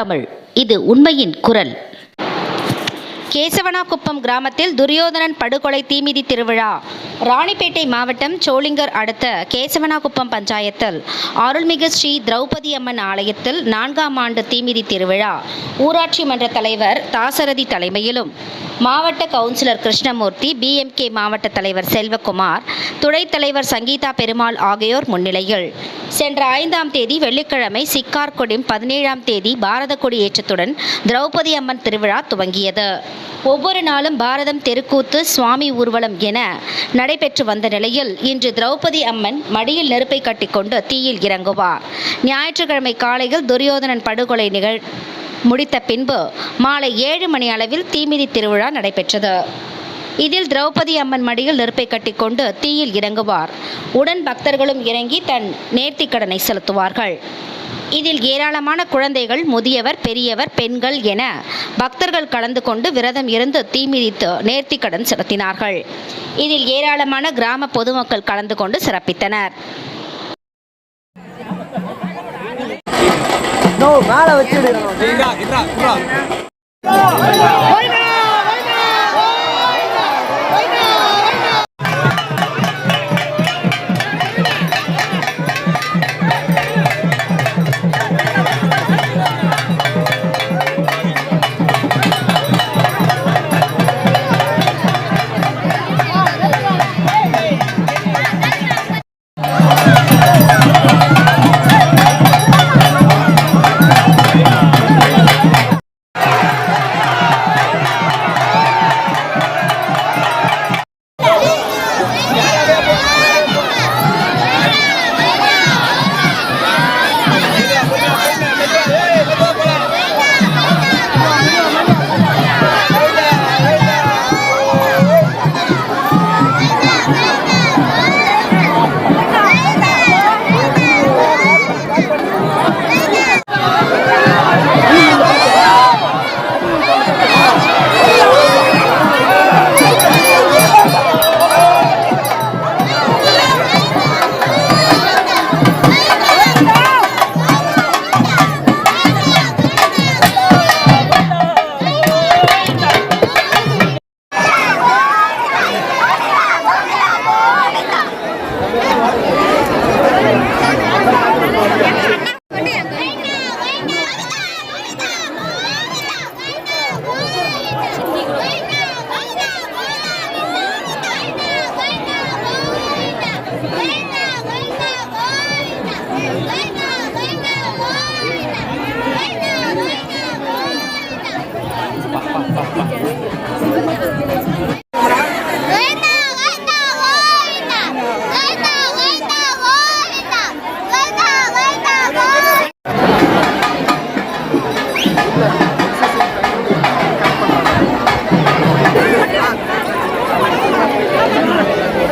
தமிழ். இது உண்மையின் குரல். கேசவனாகுப்பம் கிராமத்தில் துரியோதனன் படுகொலை தீமிதி திருவிழா. ராணிப்பேட்டை மாவட்டம் சோளிங்கர் அடுத்த கேசவனாகுப்பம் பஞ்சாயத்தில் அருள்மிகு ஸ்ரீ திரௌபதி அம்மன் ஆலயத்தில் நான்காம் ஆண்டு தீமிதி திருவிழா. ஊராட்சி மன்ற தலைவர் தாசரதி தலைமையிலும் மாவட்ட கவுன்சிலர் கிருஷ்ணமூர்த்தி பிஎம்கே மாவட்ட தலைவர் செல்வகுமார் துணைத் தலைவர் சங்கீதா பெருமாள் ஆகியோர் முன்னிலையில். சென்ற ஐந்தாம் தேதி வெள்ளிக்கிழமை சிக்கார்கொடி பதினேழாம் தேதி பாரத கொடி ஏற்றத்துடன் திரௌபதி அம்மன் திருவிழா துவங்கியது. ஒவ்வொரு நாளும் பாரதம் தெருக்கூத்து சுவாமி ஊர்வலம் என நடைபெற்று வந்த நிலையில் இன்று திரௌபதி அம்மன் மடியில் நெருப்பை கட்டிக்கொண்டு தீயில் இறங்குவார். ஞாயிற்றுக்கிழமை காலையில் துரியோதனன் படுகொலை நிகழ் முடித்த பின்பு மாலை ஏழு மணி அளவில் தீமிதி திருவிழா நடைபெற்றது. இதில் திரௌபதி அம்மன் மடியில் நெருப்பை கட்டிக்கொண்டு தீயில் இறங்குவார். உடன் பக்தர்களும் இறங்கி தன் நேர்த்திக்கடனை செலுத்துவார்கள். இதில் ஏராளமான குழந்தைகள் முதியவர் பெரியவர் பெண்கள் என பக்தர்கள் கலந்து கொண்டு விரதம் இருந்து தீமிதித்து நேர்த்திக்கடன் செலுத்தினார்கள். இதில் ஏராளமான கிராம பொதுமக்கள் கலந்து கொண்டு சிறப்பித்தனர். மேல வச்சு